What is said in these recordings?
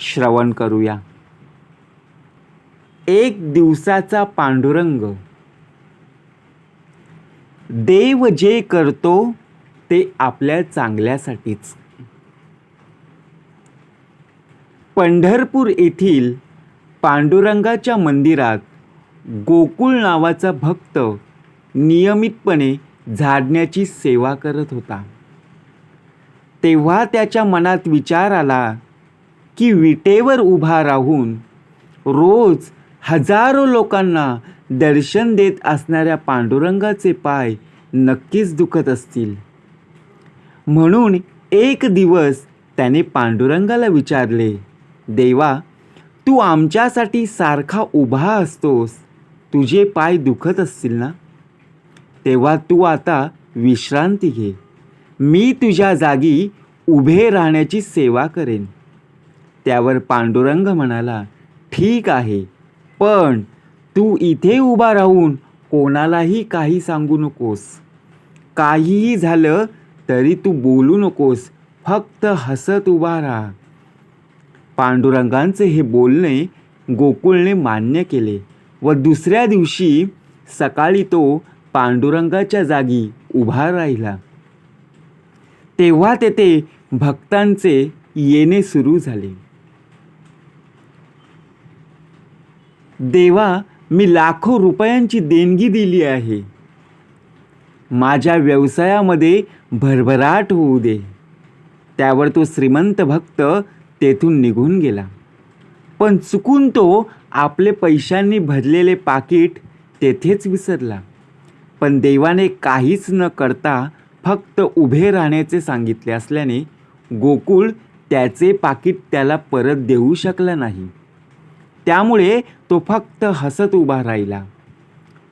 श्रवण करूया. एक दिवसाचा पांडुरंग. देव जे करतो ते आपल्या चांगल्यासाठीच. पंढरपूर येथील पांडुरंगाच्या मंदिरात गोकुळ नावाचा भक्त नियमितपणे झाडण्याची सेवा करत होता. तेव्हा त्याच्या मनात विचार आला की विटेवर उभा राहून रोज हजारो लोकांना दर्शन देत असणाऱ्या पांडुरंगाचे पाय नक्कीच दुखत असतील. म्हणून एक दिवस त्याने पांडुरंगाला विचारले देवा तू आमच्यासाठी सारखा उभा असतोस तुझे पाय दुखत असतील ना? तेव्हा तू आता विश्रांती घे. मी तुझ्या जागी उभे राहण्याची सेवा करेन. त्यावर पांडुरंग म्हणाला ठीक आहे पण तू इथे उभा राहून कोणालाही काही सांगू नकोस. काहीही झालं तरी तू बोलू नकोस फक्त हसत उभा राहा. पांडुरंगांचे हे बोलणे गोकुळने मान्य केले व दुसऱ्या दिवशी सकाळी तो पांडुरंगाच्या जागी उभा राहिला. तेव्हा तेथे भक्तांचे येणे सुरू झाले. देवा मी लाखो रुपयांची देणगी दिली आहे. माझ्या व्यवसायामध्ये भरभराट होऊ दे. त्यावर तो श्रीमंत भक्त तेथून निघून गेला. पण चुकून तो आपले पैशांनी भरलेले पाकिट तेथेच विसरला. पण देवाने काहीच न करता फक्त उभे राहण्याचे सांगितले असल्याने गोकुळ त्याचे पाकिट त्याला परत देऊ शकला नाही. त्यामुळे तो फक्त हसत उभा राहिला.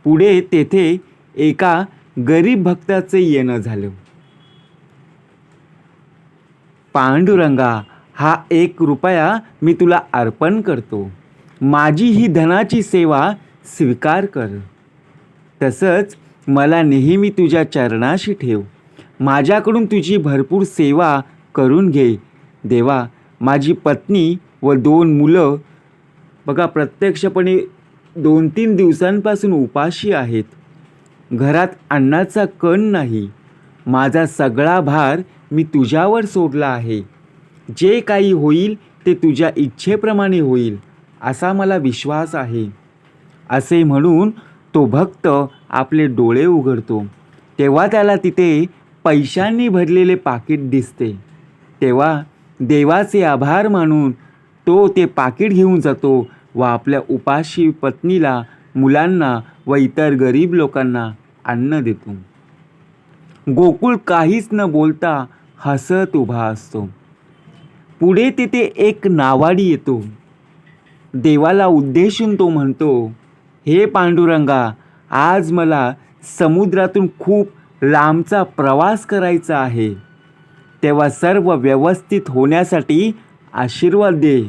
पुढे तेथे एका गरीब भक्ताचे येणं झालं. पांडुरंगा हा एक रुपया मी तुला अर्पण करतो. माझी ही धनाची सेवा स्वीकार कर. तसंच मला नेहमी तुझ्या चरणाशी ठेव. माझ्याकडून तुझी भरपूर सेवा करून घे. देवा माझी पत्नी व दोन मुलं बघा प्रत्यक्षपणे दोन तीन दिवसांपासून उपाशी आहेत. घरात अन्नाचा कण नाही. माझा सगळा भार मी तुझ्यावर सोडला आहे. जे काही होईल ते तुझ्या इच्छेप्रमाणे होईल असा मला विश्वास आहे. असे म्हणून तो भक्त आपले डोळे उघडतो. तेव्हा त्याला तिथे पैशांनी भरलेले पाकिट दिसते. तेव्हा देवाचे आभार मानून तो ते पाकिट घेऊन जातो व आपल्या उपाशी पत्नीला मुलांना व इतर गरीब लोकांना अन्न देतो. गोकुळ काहीच न बोलता हसत उभा असतो. पुढे तिथे एक नावाडी येतो. देवाला उद्देशून तो म्हणतो हे पांडुरंगा आज मला समुद्रातून खूप लांबचा प्रवास करायचा आहे. तेव्हा सर्व व्यवस्थित होण्यासाठी आशीर्वाद दे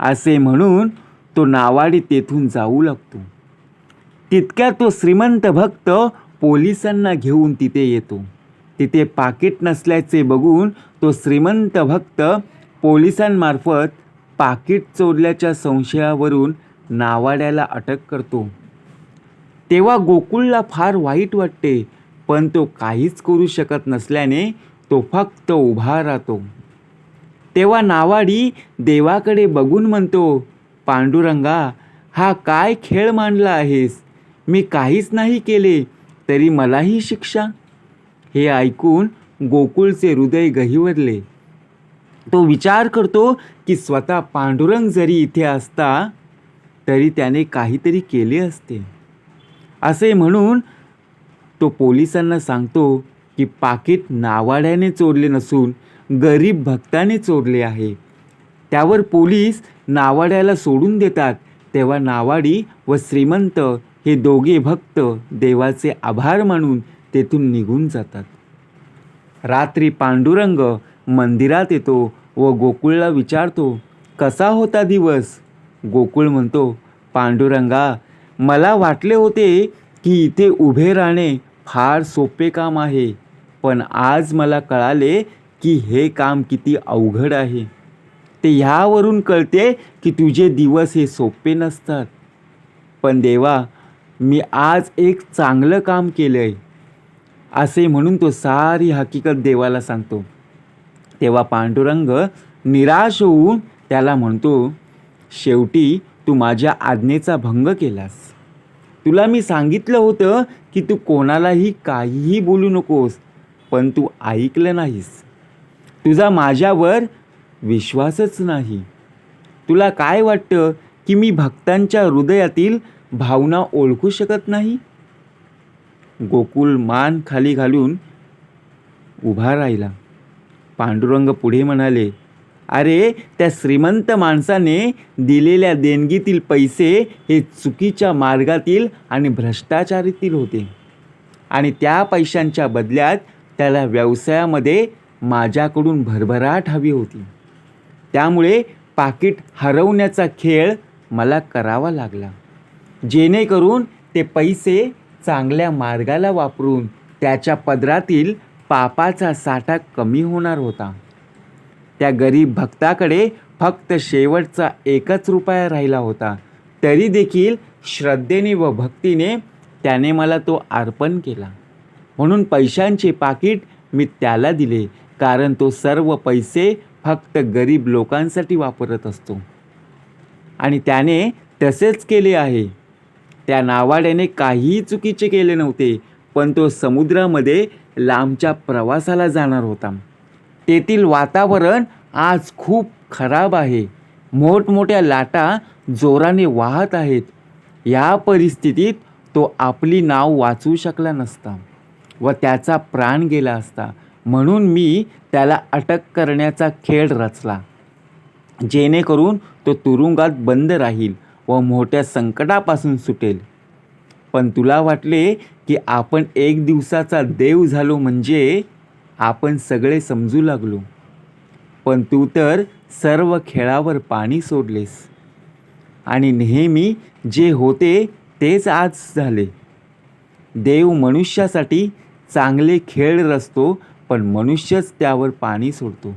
असे म्हणून तो नावाडी तेथून जाऊ लागतो. तितक्या तो श्रीमंत भक्त पोलिसांना घेऊन तिथे येतो. तिथे पाकिट नसल्याचे बघून तो श्रीमंत भक्त पोलिसांमार्फत पाकिट चोरल्याच्या संशयावरून नावाड्याला अटक करतो. तेव्हा गोकुळला फार वाईट वाटते पण तो काहीच करू शकत नसल्याने तो फक्त उभा राहतो. तेव्हा नावाडी देवाकडे बघून म्हणतो पांडुरंगा हा काय खेळ मांडला आहेस? मी काहीच नाही केले तरी मलाही शिक्षा. हे ऐकून गोकुळचे हृदय गहिवरले. तो विचार करतो की स्वतः पांडुरंग जरी इथे असता तरी त्याने काहीतरी केले असते. असे म्हणून तो पोलिसांना सांगतो की पाकिट नावाड्याने चोरले नसून गरीब भक्ताने चोरले आहे. त्यावर पोलीस नावाड्याला सोडून देतात. तेव्हा नावाडी व श्रीमंत हे दोघे भक्त देवाचे आभार मानून तेथून निघून जातात. रात्री पांडुरंग मंदिरात येतो व गोकुळला विचारतो कसा होता दिवस? गोकुळ म्हणतो पांडुरंगा मला वाटले होते की इथे उभे राहणे फार सोपे काम आहे पण आज मला कळाले की हे काम किती अवघड आहे. ते ह्यावरून कळते की तुझे दिवस हे सोपे नसतात. पण देवा मी आज एक चांगलं काम केलं आहे असे म्हणून तो सारी हकीकत देवाला सांगतो. तेव्हा पांडुरंग निराश होऊन त्याला म्हणतो शेवटी तू माझ्या आज्ञेचा भंग केलास. तुला मी सांगितलं होतं की तू कोणालाही काहीही बोलू नकोस पण तू ऐकलं नाहीस. तुझा माझ्यावर विश्वासच नाही. तुला काय वाटतं की मी भक्तांच्या हृदयातील भावना ओळखू शकत नाही? गोकुल मान खाली घालून उभा राहिला. पांडुरंग पुढे म्हणाले अरे त्या श्रीमंत माणसाने दिलेल्या देणगीतील पैसे हे चुकीच्या मार्गातील आणि भ्रष्टाचारीतील होते. आणि त्या पैशांच्या बदल्यात त्याला व्यवसायामध्ये माझ्याकडून भरभराट हवी होती. त्यामुळे पाकिट हरवण्याचा खेळ मला करावा लागला. जेणेकरून ते पैसे चांगल्या मार्गाला वापरून त्याच्या पदरातील पापाचा साठा कमी होणार होता. त्या गरीब भक्ताकडे फक्त शेवटचा एकच रुपया राहिला होता. तरी देखील श्रद्धेने व भक्तीने त्याने मला तो अर्पण केला. म्हणून पैशांचे पाकिट मी त्याला दिले कारण तो सर्व पैसे फक्त गरीब लोकांसाठी वापरत असतो. आणि त्याने तसेच केले आहे. त्या नावाड्याने काहीही चुकीचे केले नव्हते पण तो समुद्रामध्ये लांबच्या प्रवासाला जाणार होता. तेथील वातावरण आज खूप खराब आहे. मोठमोठ्या लाटा जोराने वाहत आहेत. या परिस्थितीत तो आपली नाव वाचवू शकला नसता व त्याचा प्राण गेला असता. म्हणून मी त्याला अटक करण्याचा खेळ रचला. जेणेकरून तो तुरुंगात बंद राहील व मोठ्या संकटापासून सुटेल. पण तुला वाटले की आपण एक दिवसाचा देव झालो म्हणजे आपण सगळे समजू लागलो. पण तू तर सर्व खेळावर पाणी सोडलेस. आणि नेहमी जे होते तेच आज झाले. देव मनुष्यासाठी चांगले खेळ रचतो पण मनुष्यच त्यावर पाणी सोडतो.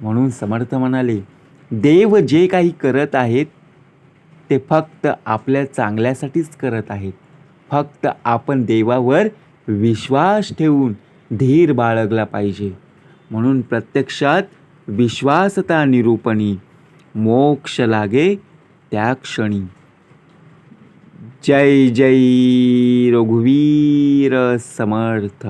म्हणून समर्थ म्हणाले देव जे काही करत आहेत ते फक्त आपल्या चांगल्यासाठीच करत आहेत. फक्त आपण देवावर विश्वास ठेवून धीर बाळगला पाहिजे. म्हणून प्रत्यक्षात विश्वासता निरूपणी मोक्ष लागे त्या क्षणी. जय जय रघुवीर समर्थ.